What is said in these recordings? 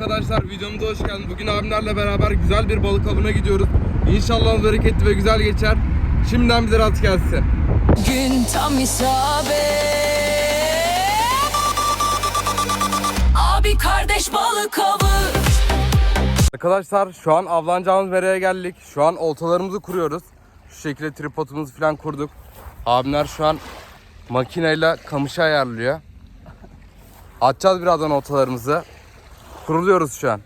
Arkadaşlar videomuza hoş geldiniz. Bugün abimlerle beraber güzel bir balık avına gidiyoruz. İnşallah bereketli ve güzel geçer. Şimdiden bize rast gelsin. Gün tam isabet Abi kardeş balık avı Arkadaşlar şu an avlanacağımız mereye geldik. Şu an oltalarımızı kuruyoruz. Şu şekilde tripodumuzu falan kurduk. Abimler şu an makineyle kamışı ayarlıyor. Atacağız birazdan oltalarımızı. Kuruluyoruz şu an.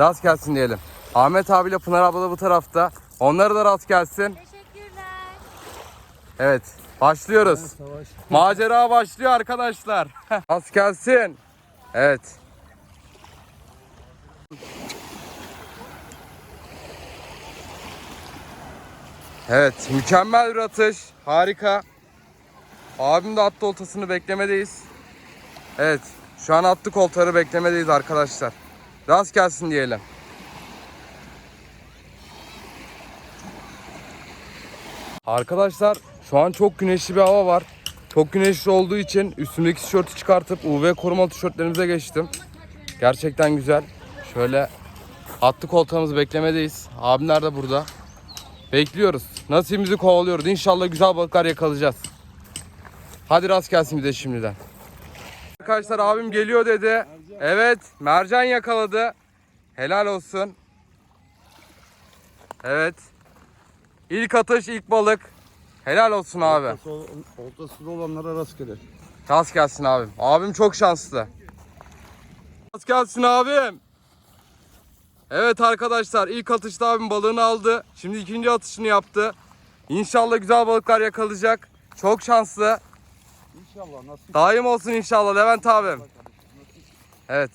Rast gelsin diyelim. Ahmet abiyle Pınar abla da bu tarafta. Onlara da rast gelsin. Teşekkürler. Evet. Başlıyoruz. Macera başlıyor arkadaşlar. rast gelsin. Evet. Evet, mükemmel bir atış. Harika. Abim de attı oltasını beklemedeyiz. Evet, şu an attık oltarı beklemedeyiz arkadaşlar. Rast gelsin diyelim. Arkadaşlar şu an çok güneşli bir hava var. Çok güneşli olduğu için üstümdeki tişörtü çıkartıp UV korumalı tişörtlerimize geçtim. Gerçekten güzel. Şöyle attık oltamızı beklemedeyiz. Abimler de burada. Bekliyoruz. Nasibimizi kovalıyoruz. İnşallah güzel balıklar yakalayacağız. Hadi rast gelsin bize şimdiden. Arkadaşlar abim geliyor dedi. Evet mercan yakaladı. Helal olsun. Evet. İlk atış ilk balık. Helal olsun abi. Oltası, oltasız olanlara rastgele. Rast gelsin abim. Abim çok şanslı. Rast gelsin abim. Evet arkadaşlar ilk atışta abim balığını aldı. Şimdi ikinci atışını yaptı. İnşallah güzel balıklar yakalayacak. Çok şanslı. İnşallah nasip. Daim olsun inşallah Levent abim. Evet.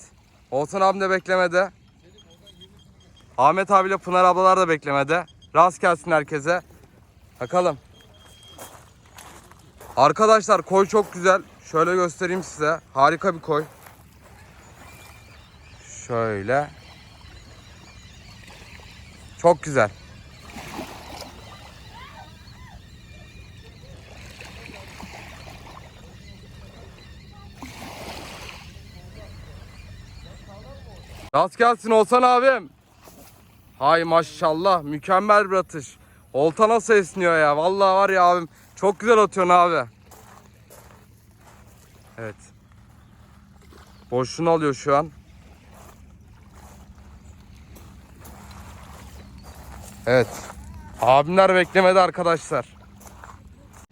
Oğuzhan abim de beklemede. Ahmet abiyle Pınar ablalar da beklemede. Rast gelsin herkese. Bakalım. Arkadaşlar koy çok güzel. Şöyle göstereyim size. Harika bir koy. Şöyle. Çok güzel. Rast gelsin Olsan abim. Hay maşallah mükemmel bir atış. Olta nasıl esniyor ya. Vallahi var ya abim. Çok güzel atıyorsun abi. Evet. Boşluğunu alıyor şu an. Evet. Abimler beklemedi arkadaşlar.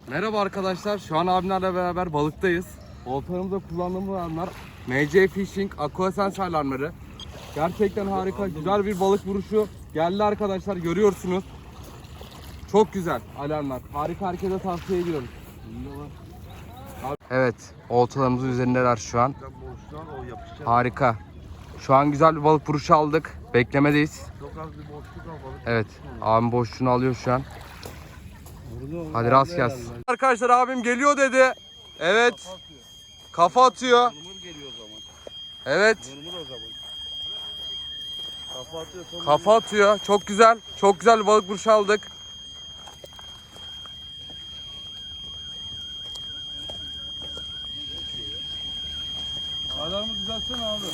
Merhaba arkadaşlar. Şu an abimlerle beraber balıktayız. Oltalarımızda kullandığımız alanlar MC Fishing Aquasense alarmları. Gerçekten harika, güzel bir balık vuruşu geldi arkadaşlar görüyorsunuz. Çok güzel alarmlar. Harika herkese tavsiye ediyorum. Evet, oltalarımızın üzerindeler şu an. Harika. Şu an güzel bir balık vuruşu aldık. Beklemedeyiz. Çok az bir boşluk al balık. Evet, abim boşluğunu alıyor şu an. Hadi rast gelsin. Arkadaşlar abim geliyor dedi. Evet. Kafa atıyor. Evet. Kafa atıyor. Kafa atıyor. Çok güzel. Çok güzel balık vuruşu aldık. Alarmı düzeltsene abi.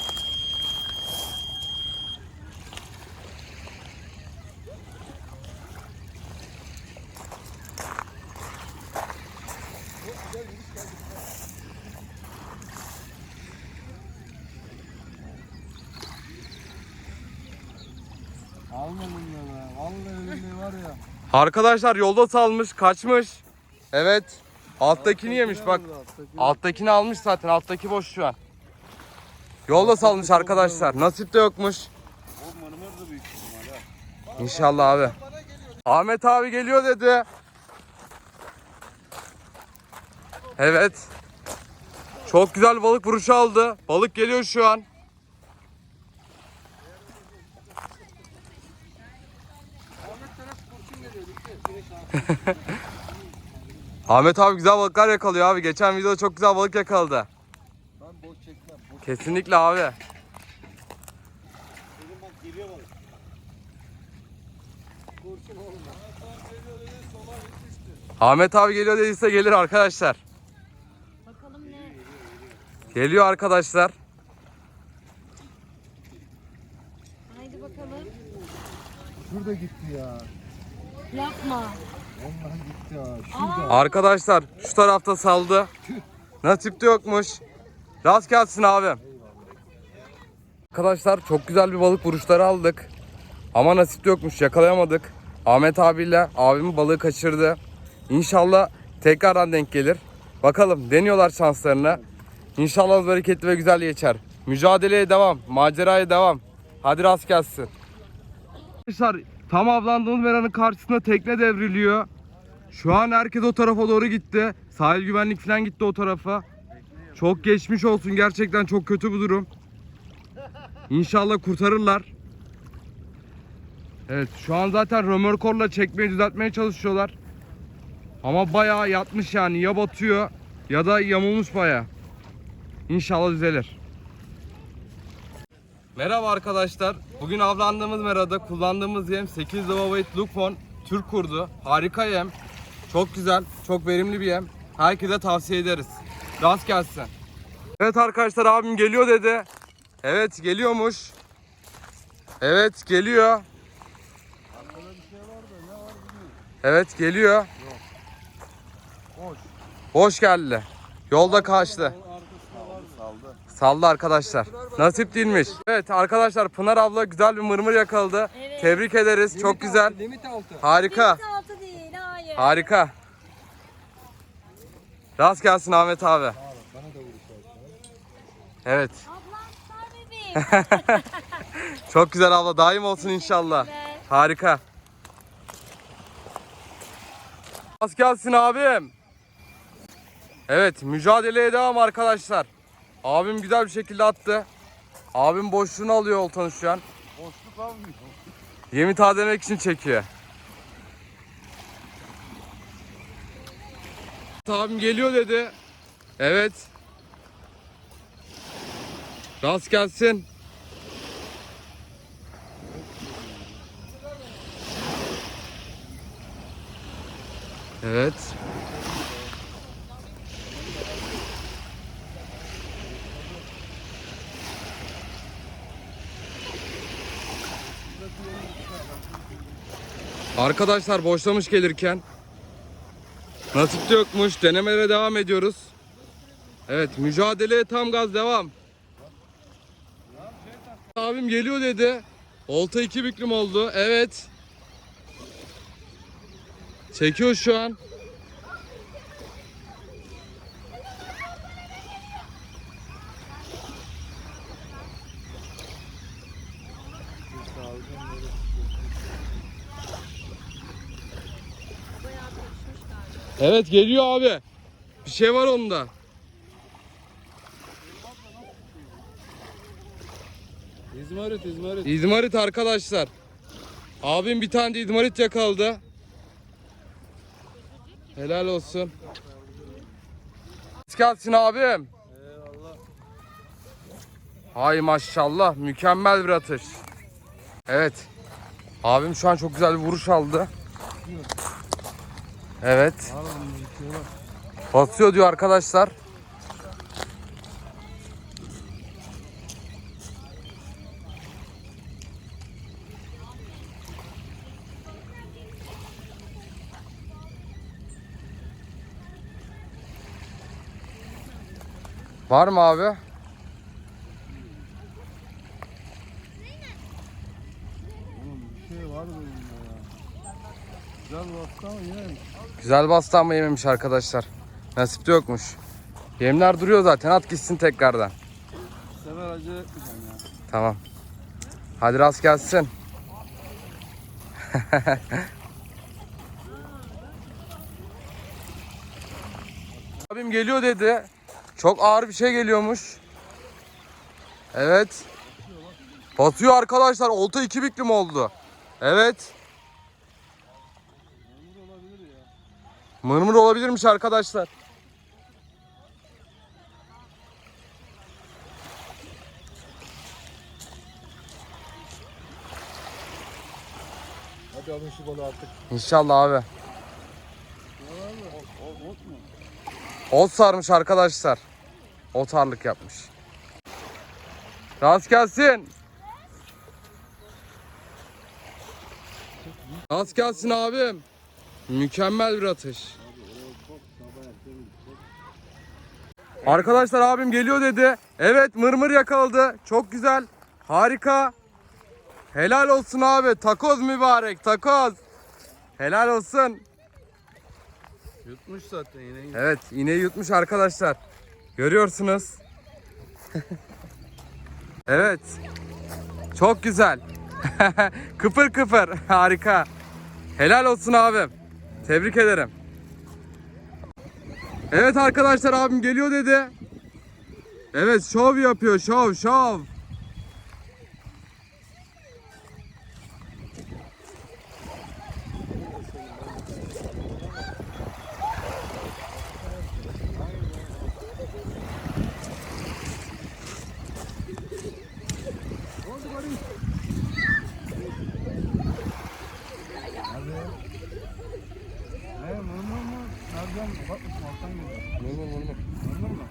Almadım ya be. Vallahi elinde var ya. Arkadaşlar yolda salmış, kaçmış. Evet. Alttakini yemiş bak. Alttakini almış zaten. Alttaki boş şu an. Yolda salmış arkadaşlar. Nasip de yokmuş. İnşallah abi. Ahmet abi geliyor dedi. Evet. Çok güzel balık vuruşu aldı. Balık geliyor şu an. Ahmet abi güzel balıklar yakalıyor abi. Geçen videoda çok güzel balık yakaladı. Ben boş çekmem. Boş Kesinlikle abi. Benim bak geliyor balık. Kurşun oğlum. Ahmet abi geliyor dediyse gelir arkadaşlar. Bakalım ne? Geliyor arkadaşlar. Haydi bakalım. Şurada gitti ya. Yapma. Vallahi gitti ya. Şurada. Arkadaşlar şu tarafta saldı. Nasipte yokmuş. Rast gelsin abim. Arkadaşlar çok güzel bir balık vuruşları aldık. Ama nasipte yokmuş yakalayamadık. Ahmet abiyle abim balığı kaçırdı. İnşallah tekrardan denk gelir. Bakalım deniyorlar şanslarını. İnşallah bereketli ve güzel geçer. Mücadeleye devam, maceraya devam. Hadi rast gelsin. Arkadaşlar tam avlandığımız meranın karşısında tekne devriliyor. Şu an herkes o tarafa doğru gitti. Sahil güvenlik falan gitti o tarafa. Çok geçmiş olsun. Gerçekten çok kötü bu durum. İnşallah kurtarırlar. Evet şu an zaten römorkorla çekmeyi düzeltmeye çalışıyorlar. Ama bayağı yatmış yani ya batıyor ya da yamulmuş bayağı. İnşallah düzelir. Merhaba arkadaşlar. Bugün avlandığımız merada kullandığımız yem 8 Lava Weight Lupon Türk kurdu. Harika yem. Çok güzel, çok verimli bir yem. Herkese tavsiye ederiz. Rast gelsin. Evet arkadaşlar abim geliyor dedi. Evet geliyormuş. Evet geliyor. Evet geliyor. Boş. Boş geldi. Yolda kaçtı. Saldı arkadaşlar. Nasip değilmiş. Evet arkadaşlar Pınar abla güzel bir mırmır yakaladı. Evet. Tebrik ederiz. Çok güzel. Limit altı. Harika. Deniz altı değil, hayır. Harika. Rast gelsin Ahmet abi. Evet. Ablam sar bebeğim. Çok güzel abla. Daim olsun inşallah. Harika. Rast gelsin abim. Evet mücadeleye devam arkadaşlar. Abim güzel bir şekilde attı. Abim boşluğunu alıyor oltanı şu an. Boşluk almıyor. Yemi tazelemek için çekiyor. Abim geliyor dedi. Evet. Rast gelsin. Evet. Arkadaşlar boşlamış gelirken Nasip de yokmuş. Denemelere devam ediyoruz. Evet mücadeleye tam gaz devam. Abim geliyor dedi. Olta iki büklüm oldu. Evet. Çekiyor şu an. Evet geliyor abi. Bir şey var onda. İzmarit, İzmarit. İzmarit arkadaşlar. Abim bir tane de İzmarit yakaladı. Helal olsun. Gelsin abim. Eyvallah. Hay maşallah mükemmel bir atış. Evet. Abim şu an çok güzel bir vuruş aldı. Evet. Basıyor diyor arkadaşlar. Var mı abi? Oğlum bir şey var bunun ya. Güzel ama yememiş. Güzel bastı ama yememiş arkadaşlar. Nasipte yokmuş. Yemler duruyor zaten. At gitsin tekrardan. Bu sefer acele etmeyeceğim ya. Tamam. Hadi rast gelsin. Abim geliyor dedi. Çok ağır bir şey geliyormuş. Evet. Batıyor arkadaşlar. Olta iki büklüm oldu. Evet. Memur olabilir ya. Mırmır olabilirmiş arkadaşlar. Hadi alın şu balığı artık. İnşallah abi. Ot sarmış arkadaşlar. Otarlık yapmış. Rast gelsin. Az gelsin abim. Mükemmel bir atış. Arkadaşlar abim geliyor dedi. Evet mırmır yakaladı. Çok güzel. Harika. Helal olsun abi. Takoz mübarek. Takoz. Helal olsun. Yutmuş zaten yine. Evet iğneyi yutmuş arkadaşlar. Görüyorsunuz. evet. Çok güzel. kıpır kıpır. Harika. Helal olsun abim. Tebrik ederim. Evet arkadaşlar abim geliyor dedi. Evet şov yapıyor şov şov. Ne mırmır mı? Nereden? Bak alttan geliyor. Mırmır mırmır. Mırmır mı?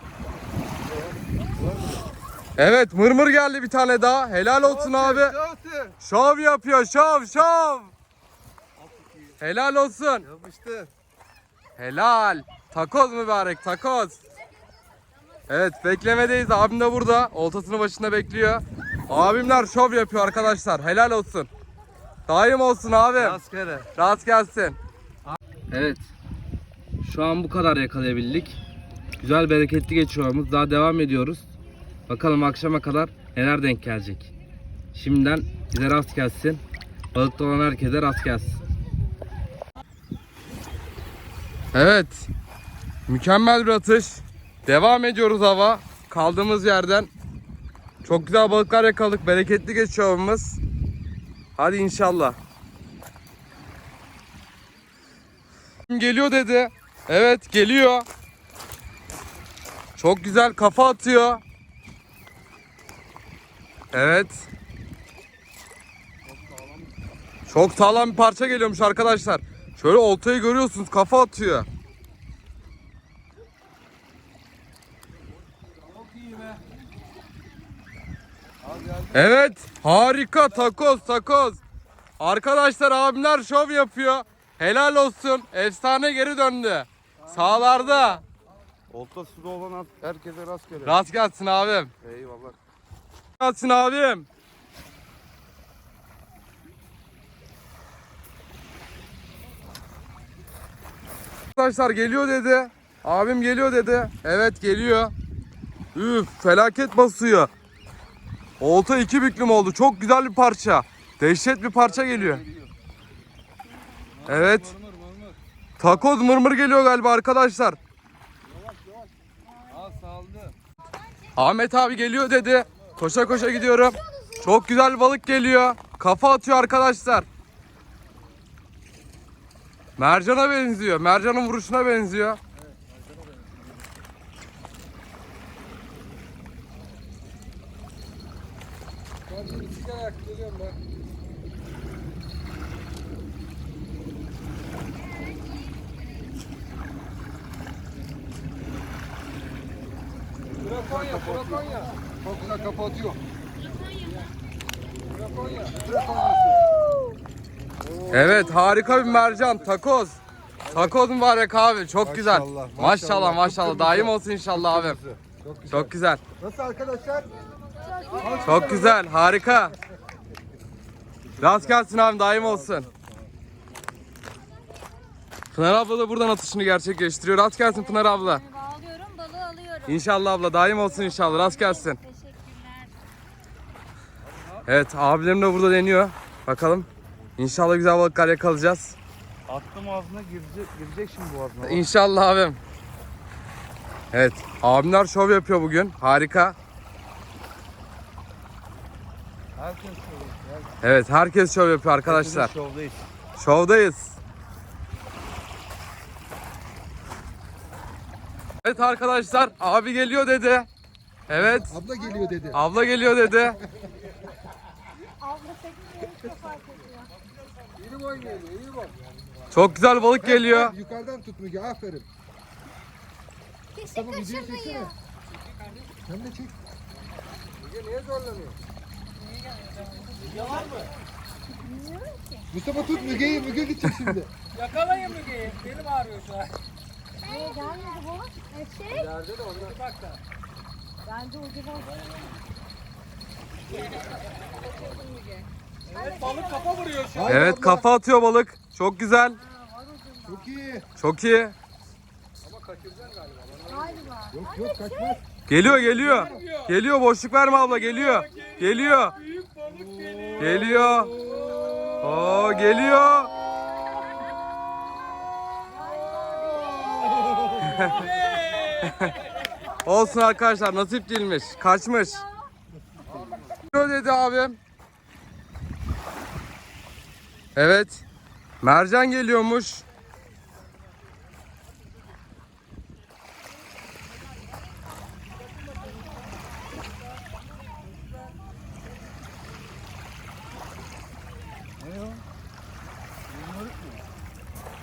Evet mırmır geldi bir tane daha. Helal olsun abi. Şov yapıyor şov şov. Helal olsun. Yapıştı. Helal. Takoz mübarek takoz. Evet beklemedeyiz. Abim de burada. Oltasının başında bekliyor. Abimler şov yapıyor arkadaşlar. Helal olsun. Daim olsun abi. Rastgele. Rast gelsin. Evet. Şu an bu kadar yakalayabildik. Güzel bereketli geçiyoruz. Daha devam ediyoruz. Bakalım akşama kadar neler denk gelecek. Şimdiden bize rast gelsin. Balıkta olan herkese rast gelsin. Evet. Mükemmel bir atış. Devam ediyoruz hava. Kaldığımız yerden. Çok güzel balıklar yakaladık. Bereketli geçiyor avımız. Hadi inşallah. Geliyor dedi. Evet geliyor. Çok güzel kafa atıyor. Evet. Çok sağlam bir parça geliyormuş arkadaşlar. Şöyle oltayı görüyorsunuz kafa atıyor. Evet harika takoz takoz. Arkadaşlar abimler şov yapıyor. Helal olsun. Efsane geri döndü. Sağlarda. Olta suda olan herkese rastgele. Rast gelsin abim. Eyvallah. Rast gelsin abim. Arkadaşlar geliyor dedi. Abim geliyor dedi. Evet geliyor. Üf felaket basıyor. Olta iki büklüm oldu. Çok güzel bir parça. Dehşet bir parça geliyor. Evet. Takoz mırmır geliyor galiba arkadaşlar. Ahmet abi geliyor dedi. Koşa koşa gidiyorum. Çok güzel balık geliyor. Kafa atıyor arkadaşlar. Mercana benziyor. Mercanın vuruşuna benziyor. Konya, Konya. Konya kapatıyor. Konya. Evet harika bir mercan. Takoz. Takoz mübarek abi. Çok güzel. Maşallah, Maşallah maşallah. maşallah. Çok Daim güzel. olsun inşallah abim. Çok güzel. Çok güzel. Nasıl arkadaşlar? Çok güzel. Harika. Rast gelsin abi daim olsun. Pınar abla da buradan atışını gerçekleştiriyor. Rast gelsin Pınar abla. Bağlıyorum balığı alıyorum. İnşallah abla daim olsun inşallah. Rast gelsin. Evet abilerim de burada deniyor. Bakalım. İnşallah güzel balıklar yakalayacağız. Attım ağzına girecek, girecek şimdi boğazına. İnşallah abim. Evet abimler şov yapıyor bugün. Harika. Herkes şovda. Evet herkes şov yapıyor arkadaşlar. Şovdayız. Şovdayız. Evet arkadaşlar abi geliyor dedi. Evet Abla geliyor dedi. abla geliyor dedi. Abla tekniği çok fark ediyor. İyi boy geliyor, iyi boy. Çok güzel balık geliyor. Yukarıdan tut Müge, aferin. Kesin Tamam, videoyu çeksene. Sen de çek. Müge niye zorlanıyor? Mustafa tut Müge'yi. Müge gidecek şimdi. Yakalayın Müge'yi. Benim ağrıyor şu an. Ee, gelmedi bu. Ee, şey. Nerede de orada. Bak da. Bence ucu var. Evet balık kafa vuruyor şu an. Evet kafa atıyor balık. Çok güzel. Çok iyi. Çok iyi. Galiba. Yok yok kaçmaz. Geliyor geliyor. Geliyor boşluk verme abla geliyor. Geliyor. Büyük balık geliyor. Geliyor. Oo geliyor. Olsun arkadaşlar nasip değilmiş. Kaçmış. Ne dedi abim? Evet. Mercan geliyormuş.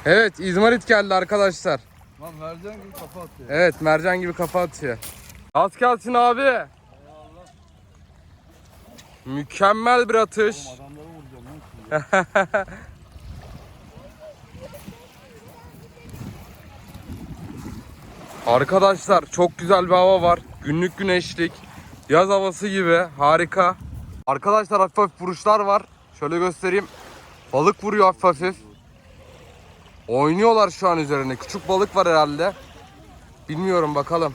Evet İzmarit geldi arkadaşlar. Lan mercan gibi kafa atıyor. Evet mercan gibi kafa atıyor. Az gelsin abi. Mükemmel bir atış. Şimdi. Arkadaşlar çok güzel bir hava var. Günlük güneşlik. Yaz havası gibi. Harika. Arkadaşlar hafif hafif vuruşlar var. Şöyle göstereyim. Balık vuruyor hafif hafif. Oynuyorlar şu an üzerine. Küçük balık var herhalde. Bilmiyorum bakalım.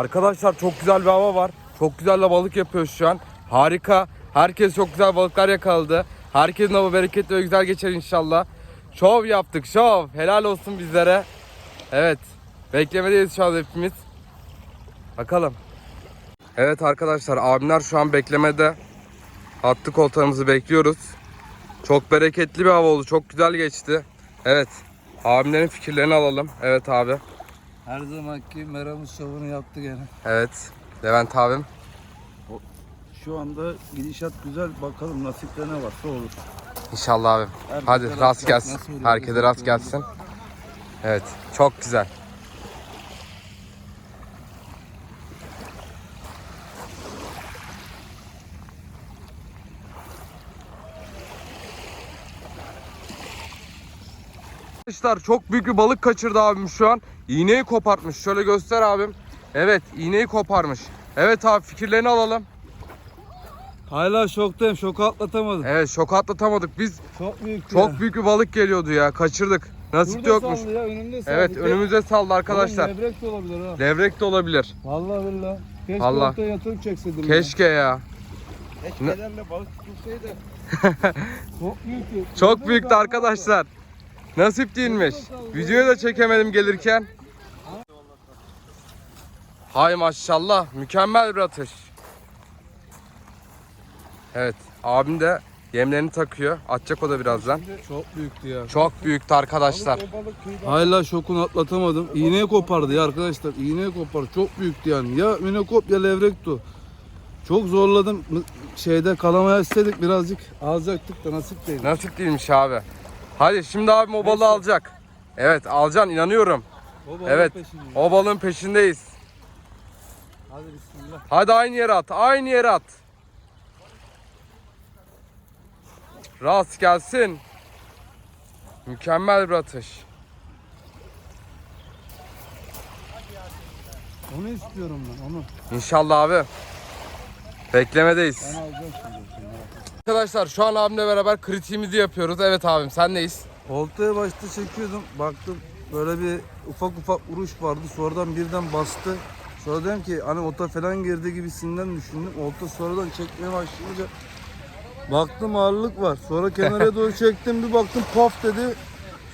Arkadaşlar çok güzel bir hava var. Çok güzel de balık yapıyoruz şu an. Harika. Herkes çok güzel balıklar yakaladı. Herkesin hava bereketli ve güzel geçer inşallah. Şov yaptık şov. Helal olsun bizlere. Evet. Beklemedeyiz şu an hepimiz. Bakalım. Evet arkadaşlar abimler şu an beklemede. Attık oltamızı bekliyoruz. Çok bereketli bir hava oldu. Çok güzel geçti. Evet. Abimlerin fikirlerini alalım. Evet abi. Her zamanki meramız şovunu yaptı gene. Evet. Levent abim. Şu anda gidişat güzel. Bakalım nasipte ne varsa olur. İnşallah abim. Herkese Hadi rast gelsin. Herkese rast gelsin. Evet. Çok güzel. Arkadaşlar çok büyük bir balık kaçırdı abim şu an. İğneyi kopartmış. Şöyle göster abim. Evet iğneyi koparmış. Evet abi fikirlerini alalım. Hala şoktayım. Şoku atlatamadım. Evet şok atlatamadık. Biz Çok büyük çok büyük bir balık geliyordu ya. Kaçırdık. Nasip de yokmuş. Ya, önümde saldı. Evet önümüze saldı arkadaşlar. Oğlum, levrek de olabilir ha. Levrek de olabilir. Vallahi billahi. Keşke Vallahi. ortaya yatırıp çekseydim. Keşke ya. Ne- Keşkelerle balık tutulsaydı. çok büyüktü. Çok büyüktü arkadaşlar. Nasip değilmiş. Videoyu da çekemedim gelirken. Hay maşallah. Mükemmel bir atış. Evet. Abim de yemlerini takıyor. Atacak o da birazdan. Çok büyüktü ya. Çok büyüktü arkadaşlar. Hala şokunu atlatamadım. İğneyi kopardı ya arkadaşlar. İğneyi kopardı. Çok büyüktü yani. Ya minekop ya levrekti. Çok zorladım. Şeyde kalamaya istedik birazcık. Alacaktık da nasip değil. Nasip değilmiş abi. Hadi şimdi abim o balığı alacak. Evet alacaksın inanıyorum. O balığın Evet. peşindeyiz. O balığın peşindeyiz. Hadi bismillah. Hadi aynı yere at. Aynı yere at. Rast gelsin. Mükemmel bir atış. Onu istiyorum ben onu. İnşallah abi. Beklemedeyiz. Ben alacağım şimdi. Arkadaşlar şu an abimle beraber kritiğimizi yapıyoruz. Evet abim sendeyiz. Oltaya başta çekiyordum. Baktım böyle bir ufak ufak vuruş vardı. Sonradan birden bastı. Sonra dedim ki hani olta falan girdi gibisinden düşündüm. Olta sonradan çekmeye başlayınca baktım ağırlık var. Sonra kenara doğru çektim bir baktım paf dedi.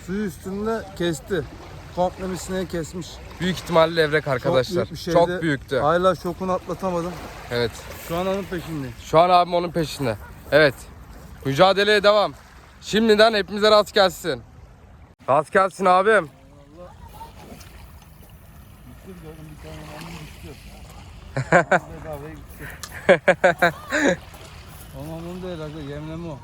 Suyu üstünde kesti. Komple misineyi kesmiş. Büyük ihtimalle levrek arkadaşlar. büyük bir Çok, büyüktü. Hala şokunu atlatamadım. Evet. Şu an onun peşindeyim. Şu an abim onun peşinde. Evet. Mücadeleye devam. Şimdiden hepimize rast gelsin. Rast gelsin abim. Onun.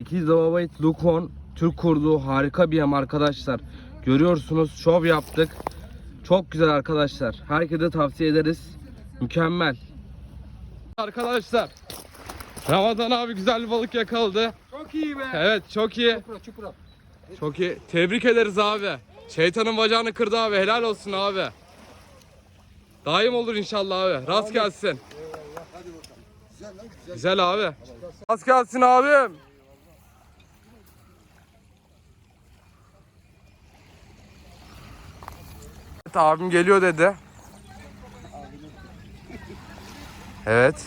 İkiz Davavayt Lukon Türk kurduğu harika bir yem arkadaşlar. Görüyorsunuz şov yaptık. Çok güzel arkadaşlar. Herkese tavsiye ederiz. Mükemmel. Arkadaşlar Ramazan abi güzel bir balık yakaladı. Çok iyi be. Evet çok iyi. Çupra çupra. Çok iyi. Tebrik ederiz abi. Şeytanın bacağını kırdı abi. Helal olsun abi. Daim olur inşallah abi. Rast gelsin. Güzel abi. Rast gelsin abim. Evet, abim geliyor dedi. Evet.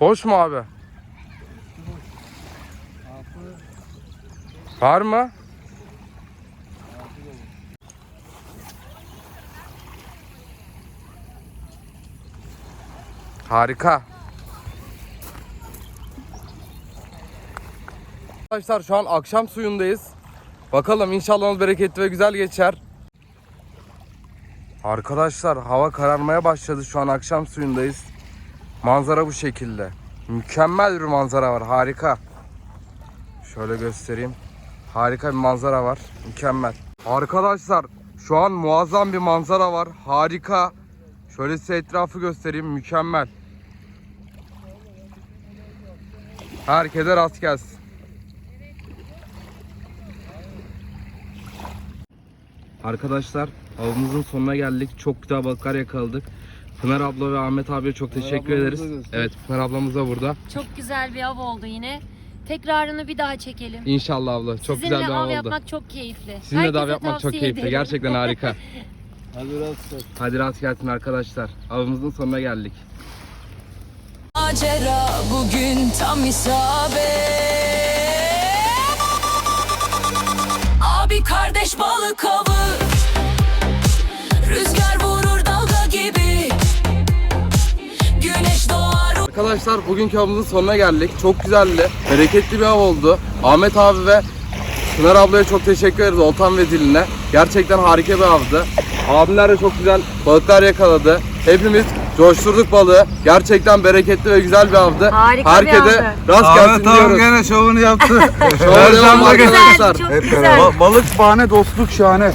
Boş mu abi? Var mı? Harika. Arkadaşlar şu an akşam suyundayız. Bakalım inşallah bereketli ve güzel geçer. Arkadaşlar hava kararmaya başladı. Şu an akşam suyundayız. Manzara bu şekilde. Mükemmel bir manzara var. Harika. Şöyle göstereyim. Harika bir manzara var. Mükemmel. Arkadaşlar şu an muazzam bir manzara var. Harika. Şöyle size etrafı göstereyim. Mükemmel. Herkese rast gelsin. Arkadaşlar avımızın sonuna geldik. Çok güzel balıklar yakaladık. Pınar abla ve Ahmet abiye çok teşekkür ederiz. Evet Pınar ablamız da burada. Çok güzel bir av oldu yine. Tekrarını bir daha çekelim. İnşallah abla. Çok Sizinle güzel bir av av oldu. yapmak çok keyifli. Sizinle de av yapmak çok keyifli. ederim. Gerçekten harika. Hadi gel. Hadi rast gelsin arkadaşlar. Avımızın sonuna geldik. Macera bugün tam isabet Abi kardeş balık avı Arkadaşlar bugünkü avımızın sonuna geldik. Çok güzeldi. Bereketli bir av oldu. Ahmet abi ve Pınar ablaya çok teşekkür ederiz Oltan ve Diline. Gerçekten harika bir avdı. Abimler de çok güzel balıklar yakaladı. Hepimiz coşturduk balığı. Gerçekten bereketli ve güzel bir avdı. Harika bir Herkese avdı. rast gelsin Ahmet abi diyoruz. gene şovunu yaptı. Perşembe günü. arkadaşlar. Çok güzel. Ba- balık bahane dostluk şahane.